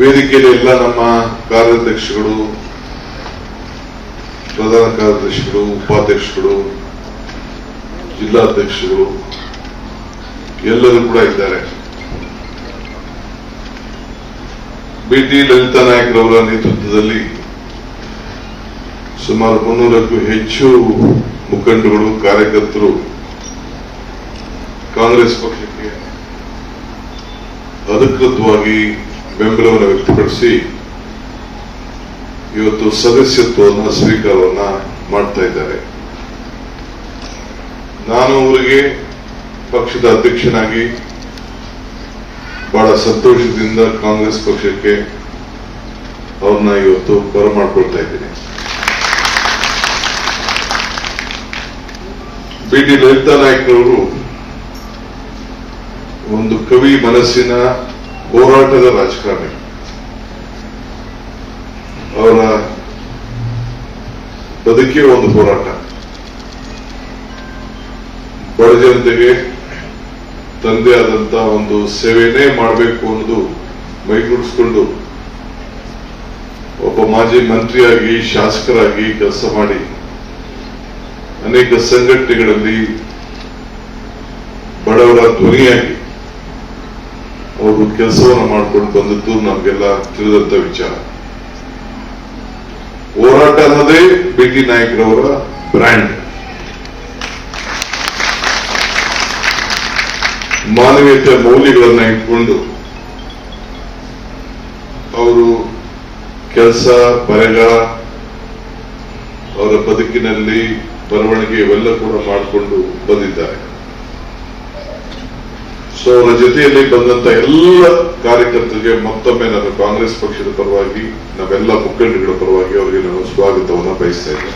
ವೇದಿಕೆಯಲ್ಲಿ ಎಲ್ಲ ನಮ್ಮ ಕಾರ್ಯಾಧ್ಯಕ್ಷಗಳು, ಪ್ರಧಾನ ಕಾರ್ಯದರ್ಶಿಗಳು ಉಪಾಧ್ಯಕ್ಷಗಳು ಜಿಲ್ಲಾಧ್ಯಕ್ಷಗಳು ಎಲ್ಲರೂ ಕೂಡ ಇದ್ದಾರೆ. ಬಿ ಟಿ ಲಲಿತಾ ನಾಯಕರವರ ನೇತೃತ್ವದಲ್ಲಿ ಸುಮಾರು ಮುನ್ನೂರಕ್ಕೂ ಹೆಚ್ಚು ಮುಖಂಡಗಳು ಕಾರ್ಯಕರ್ತರು ಕಾಂಗ್ರೆಸ್ ಪಕ್ಷಕ್ಕೆ ಅಧಿಕೃತವಾಗಿ ಬೆಂಬಲವನ್ನು ವ್ಯಕ್ತಪಡಿಸಿ ಇವತ್ತು ಸದಸ್ಯತ್ವವನ್ನು ಸ್ವೀಕಾರವನ್ನ ಮಾಡ್ತಾ ಇದ್ದಾರೆ. ನಾನು ಅವರಿಗೆ ಪಕ್ಷದ ಅಧ್ಯಕ್ಷನಾಗಿ ಬಹಳ ಸಂತೋಷದಿಂದ ಕಾಂಗ್ರೆಸ್ ಪಕ್ಷಕ್ಕೆ ಅವ್ರನ್ನ ಇವತ್ತು ಬರಮಾಡ್ಕೊಳ್ತಾ ಇದ್ದೀನಿ. ಬಿ ಡಿ ಲಲಿತಾ ನಾಯ್ಕರವರು ಒಂದು ಕವಿ ಮನಸ್ಸಿನ ಹೋರಾಟದ ರಾಜಕಾರಣಿ. ಅವರ ಬದುಕೇ ಒಂದು ಹೋರಾಟ. ಬಡ ಜನತೆಗೆ ತಂದೆ ಆದಂತ ಒಂದು ಸೇವೆನೇ ಮಾಡಬೇಕು ಅನ್ನೋದು ಮೈಗೂಡಿಸ್ಕೊಂಡು ಒಬ್ಬ ಮಾಜಿ ಮಂತ್ರಿಯಾಗಿ, ಶಾಸಕರಾಗಿ ಕೆಲಸ ಮಾಡಿ ಅನೇಕ ಸಂಘಟನೆಗಳಲ್ಲಿ ಬಡವರ ಧ್ವನಿಯಾಗಿ ಅವರು ಕೆಲಸವನ್ನು ಮಾಡ್ಕೊಂಡು ಬಂದದ್ದು ನಮಗೆಲ್ಲ ತಿಳಿದಂತ ವಿಚಾರ. ಹೋರಾಟ ಅನ್ನೋದೇ ಬಿ ಟಿ ನಾಯಕರವರ ಬ್ರ್ಯಾಂಡ್. ಮಾನವೀಯತೆ ಮೌಲ್ಯಗಳನ್ನ ಇಟ್ಕೊಂಡು ಅವರು ಕೆಲಸ, ಬರಗ, ಅವರ ಬದುಕಿನಲ್ಲಿ ಬರವಣಿಗೆ ಇವೆಲ್ಲ ಕೂಡ ಮಾಡಿಕೊಂಡು ಬಂದಿದ್ದಾರೆ. ಸೊ ಅವರ ಜೊತೆಯಲ್ಲಿ ಬಂದಂತ ಎಲ್ಲ ಕಾರ್ಯಕರ್ತರಿಗೆ ಮತ್ತೊಮ್ಮೆ ನಾನು ಕಾಂಗ್ರೆಸ್ ಪಕ್ಷದ ಪರವಾಗಿ, ನಾವೆಲ್ಲ ಮುಖಂಡಗಳ ಪರವಾಗಿ ಅವರಿಗೆ ನಾನು ಸ್ವಾಗತವನ್ನು ಬಯಸ್ತಾ ಇದ್ದೇನೆ.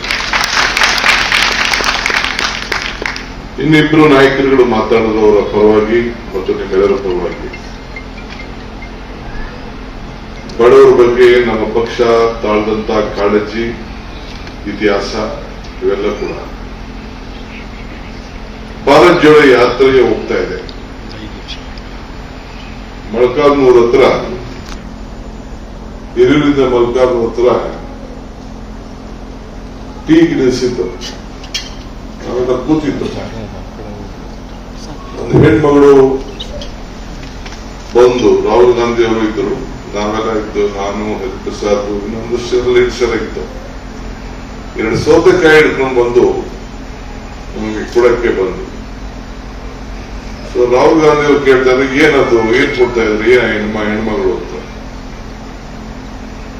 ಇನ್ನಿಬ್ರು ನಾಯಕರುಗಳು ಮಾತಾಡಿದವರ ಪರವಾಗಿ ಮತ್ತು ನಿಮ್ಮೆಲ್ಲರ ಪರವಾಗಿ. ಬಡವರ ಬಗ್ಗೆ ನಮ್ಮ ಪಕ್ಷ ತಾಳ್ದಂತ ಕಾಳಜಿ, ಇತಿಹಾಸ, ಇವೆಲ್ಲ ಕೂಡ. ಭಾರತ್ ಜೋಡೋ ಯಾತ್ರೆಗೆ ಹೋಗ್ತಾ ಇದೆ. ಮೊಳಕಾಲ್ಮೂರ್ ಹತ್ರ. ಹಿರಿಯೂರಿಂದ ಮೊಳಕಾಲ್ಮೂರ್ ಹತ್ರ. ಟೀ ಗಿಡಿಸಿತ್ತು ನಾವೆಲ್ಲ ಕೂತಿತ್ತು ಒಂದು ಹೆಣ್ಮಗಳು ಬಂದು ರಾಹುಲ್ ಗಾಂಧಿ ಅವರು ಇದ್ರು ನಾವೆಲ್ಲ ಇದ್ದು, ನಾನು ಹರಿಪ್ರಸಾದ್ ಇನ್ನೊಂದಷ್ಟು ಲೀಡರ್ಸ್ ಸರ್ ಇತ್ತು. ಎರಡು ಸೌತೆಕಾಯಿ ಹಿಡ್ಕೊಂಡು ಬಂದು ನಮಗೆ ಕೊಡಕ್ಕೆ ಬಂದು. ಸೊ ರಾಹುಲ್ ಗಾಂಧಿ ಅವ್ರು ಕೇಳ್ತಾರೆ, ಏನದು, ಏನ್ ಕೊಡ್ತಾ ಇದ್ರಿ, ಏನ ಹೆಣ್ಮ, ಹೆಣ್ಮಗಳು ಅಂತ.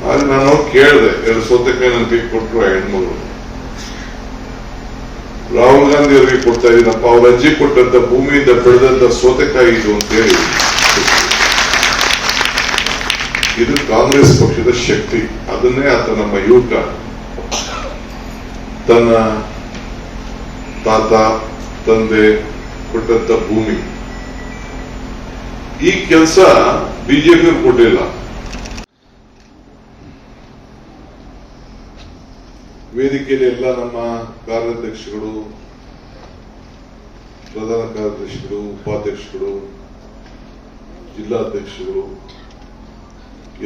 ಆದ್ರೆ ನಾನು ಕೇಳಿದೆ, ಎರಡು ಸೌತೆಕಾಯಿ ನನ್ನ ಕೈ ಕೊಟ್ರು ಆ ಹೆಣ್ಮಗಳು. ರಾಹುಲ್ ಗಾಂಧಿ ಅವರಿಗೆ ಕೊಡ್ತಾ ಇದ್ದೀನಪ್ಪ, ಅವ್ರ ಅಜ್ಜಿ ಕೊಟ್ಟಂತ ಭೂಮಿಯಿಂದ ಬೆಳೆದಂತ ಸೌತೆಕಾಯಿ ಇದು ಅಂತ ಹೇಳಿ. ಇದು ಕಾಂಗ್ರೆಸ್ ಪಕ್ಷದ ಶಕ್ತಿ, ಅದನ್ನೇ ಆತ ನಮ್ಮ ಯುವಕ ತನ್ನ ತಾತ, ತಂದೆ ಕೊಟ್ಟಂತ ಭೂಮಿ. ಈ ಕೆಲಸ ಬಿಜೆಪಿ ಕೊಟ್ಟಿಲ್ಲ. ವೇದಿಕೆಯಲ್ಲಿ ಎಲ್ಲ ನಮ್ಮ ಕಾರ್ಯಾಧ್ಯಕ್ಷಗಳು, ಪ್ರಧಾನ ಕಾರ್ಯದರ್ಶಿಗಳು, ಉಪಾಧ್ಯಕ್ಷಗಳು, ಜಿಲ್ಲಾಧ್ಯಕ್ಷಗಳು,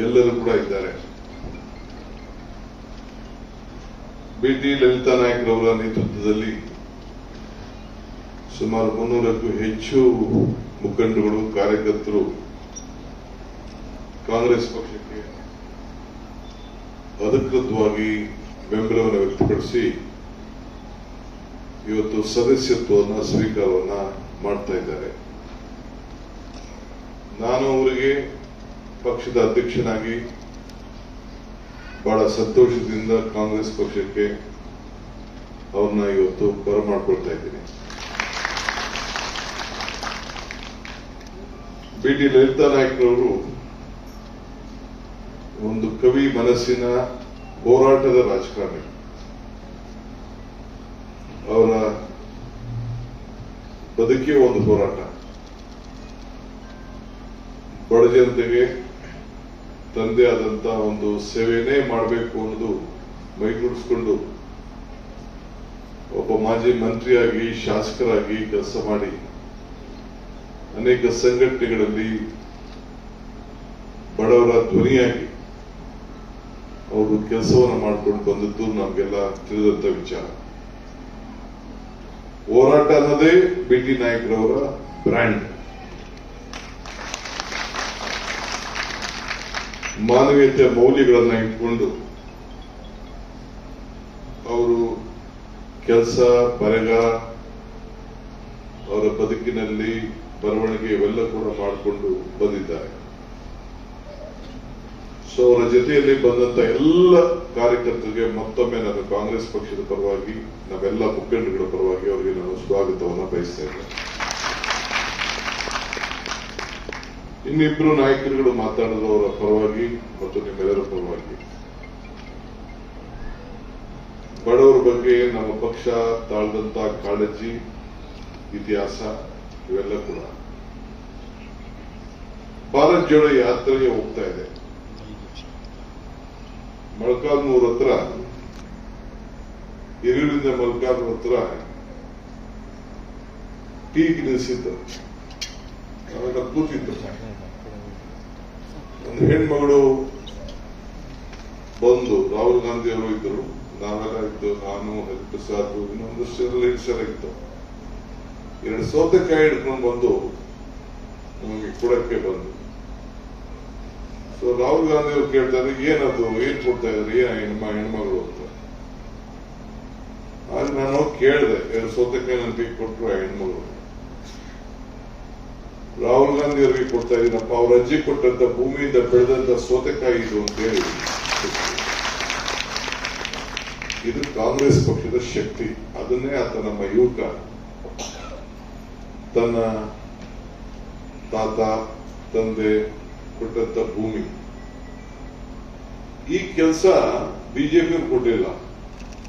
ಎಲ್ಲರೂ ಕೂಡ ಇದ್ದಾರೆ. ಬಿ ಟಿ ಲಲಿತಾ ಅವರ ನೇತೃತ್ವದಲ್ಲಿ ಸುಮಾರು ಮುನ್ನೂರಕ್ಕೂ ಹೆಚ್ಚು ಮುಖಂಡಗಳು ಕಾರ್ಯಕರ್ತರು ಕಾಂಗ್ರೆಸ್ ಪಕ್ಷಕ್ಕೆ ಅಧಿಕೃತವಾಗಿ ಬೆಂಬಲವನ್ನು ವ್ಯಕ್ತಪಡಿಸಿ ಇವತ್ತು ಸದಸ್ಯತ್ವವನ್ನು, ಸ್ವೀಕಾರವನ್ನ ಮಾಡ್ತಾ ಇದ್ದಾರೆ. ನಾನು ಅವರಿಗೆ ಪಕ್ಷದ ಅಧ್ಯಕ್ಷನಾಗಿ ಬಹಳ ಸಂತೋಷದಿಂದ ಕಾಂಗ್ರೆಸ್ ಪಕ್ಷಕ್ಕೆ ಅವ್ರನ್ನ ಇವತ್ತು ಬರಮಾಡ್ಕೊಳ್ತಾ ಇದ್ದೀನಿ. ಬಿ ಟಿ ಲಲಿತಾ ನಾಯ್ಕರವರು ಒಂದು ಕವಿ ಮನಸ್ಸಿನ ಹೋರಾಟದ ರಾಜಕಾರಣಿ. ಅವರ ಬದುಕೇ ಒಂದು ಹೋರಾಟ. ಬಡ ಜನತೆಗೆ ತಂದೆ ಆದಂತ ಒಂದು ಸೇವೆನೇ ಮಾಡಬೇಕು ಅನ್ನೋದು ಮೈಗೂಡಿಸ್ಕೊಂಡು ಒಬ್ಬ ಮಾಜಿ ಮಂತ್ರಿಯಾಗಿ, ಶಾಸಕರಾಗಿ ಕೆಲಸ ಮಾಡಿ ಅನೇಕ ಸಂಘಟನೆಗಳಲ್ಲಿ ಬಡವರ ಧ್ವನಿಯಾಗಿ ಅವರು ಕೆಲಸವನ್ನು ಮಾಡ್ಕೊಂಡು ಬಂದದ್ದು ನಮಗೆಲ್ಲ ತಿಳಿದಂತ ವಿಚಾರ. ಹೋರಾಟ ಅನ್ನೋದೇ ಬಿ ನಾಯಕರವರ ಬ್ರ್ಯಾಂಡ್. ಮಾನವೀಯತೆಯ ಮೌಲ್ಯಗಳನ್ನ ಇಟ್ಕೊಂಡು ಅವರು ಕೆಲಸ, ಬರಗ, ಅವರ ಬದುಕಿನಲ್ಲಿ ಬರವಣಿಗೆ ಇವೆಲ್ಲ ಕೂಡ ಮಾಡಿಕೊಂಡು ಬಂದಿದ್ದಾರೆ. ಸೊ ಅವರ ಜೊತೆಯಲ್ಲಿ ಬಂದಂತ ಎಲ್ಲ ಕಾರ್ಯಕರ್ತರಿಗೆ ಮತ್ತೊಮ್ಮೆ ನಾನು ಕಾಂಗ್ರೆಸ್ ಪಕ್ಷದ ಪರವಾಗಿ, ನಾವೆಲ್ಲ ಮುಖಂಡಗಳ ಪರವಾಗಿ ಅವರಿಗೆ ನಾನು ಸ್ವಾಗತವನ್ನು ಬಯಸ್ತಾ ಇದ್ದೇನೆ. ಇನ್ನಿಬ್ರು ನಾಯಕರುಗಳು ಮಾತಾಡಿದವರ ಪರವಾಗಿ ಮತ್ತು ನಿಮ್ಮೆಲ್ಲರ ಪರವಾಗಿ. ಬಡವರ ಬಗ್ಗೆ ನಮ್ಮ ಪಕ್ಷ ತಾಳ್ದಂತ ಕಾಳಜಿ, ಇತಿಹಾಸ ಇವೆಲ್ಲ ಕೂಡ. ಭಾರತ್ ಜೋಡೋ ಯಾತ್ರೆಗೆ ಹೋಗ್ತಾ ಇದೆ. ಮೊಳಕಾಲ್ಮೂರ್ ಹತ್ರ ಹಿರಿಯೂರಿಂದ ಮೊಳಕಾಲ್ಮೂರ್ ಹತ್ರ ಪೀಕ್ ನಿಲ್ಲಿಸಿದ್ದು ನಾವೆಲ್ಲ ಕೂತಿದ್ದು. ಒಂದು ಹೆಣ್ಮಗಳು ಬಂದು ರಾಹುಲ್ ಗಾಂಧಿ ಅವರು ಇದ್ದರು ನಾವೆಲ್ಲ ಇದ್ದು, ನಾನು ಹರಿಪ್ರಸಾದ್ ಇನ್ನೊಂದಷ್ಟು ಸರ್ ಇತ್ತು. ಎರಡು ಸೌತೆಕಾಯಿ ಹಿಡ್ಕೊಂಡು ಬಂದು ನಮಗೆ ಕೊಡಕ್ಕೆ ಬಂದು. ಸೊ ರಾಹುಲ್ ಗಾಂಧಿ ಅವರು ಕೇಳ್ತಾರೆ, ಏನದು, ಏನ್ ಕೊಡ್ತಾ ಇದ್ರು? ಏನ ಹೆಣ್ಮ, ಹೆಣ್ಮಗಳು ಅಂತ. ಆದ್ರೆ ನಾನು ಕೇಳಿದೆ ಎರಡು ಸೌತೆಕಾಯಿ ನನ್ನ ಕೈ ಕೊಟ್ಟರು ಆ ಹೆಣ್ಮಗಳು. ರಾಹುಲ್ ಗಾಂಧಿ ಅವರಿಗೆ ಕೊಡ್ತಾ ಇದ್ದೀನಪ್ಪ, ಅವ್ರ ಅಜ್ಜಿ ಕೊಟ್ಟಂತ ಭೂಮಿಯಿಂದ ಬೆಳೆದಂತ ಸೌತೆಕಾಯಿ ಇದು ಅಂತ ಹೇಳಿ. ಇದು ಕಾಂಗ್ರೆಸ್ ಪಕ್ಷದ ಶಕ್ತಿ. ಅದನ್ನೇ ಆತ ನಮ್ಮ ಯುವಕ ತನ್ನ ತಾತ ತಂದೆ ಕೊಟ್ಟಂತ ಭೂಮಿ. ಈ ಕೆಲಸ ಬಿಜೆಪಿ ಕೊಟ್ಟಿಲ್ಲ.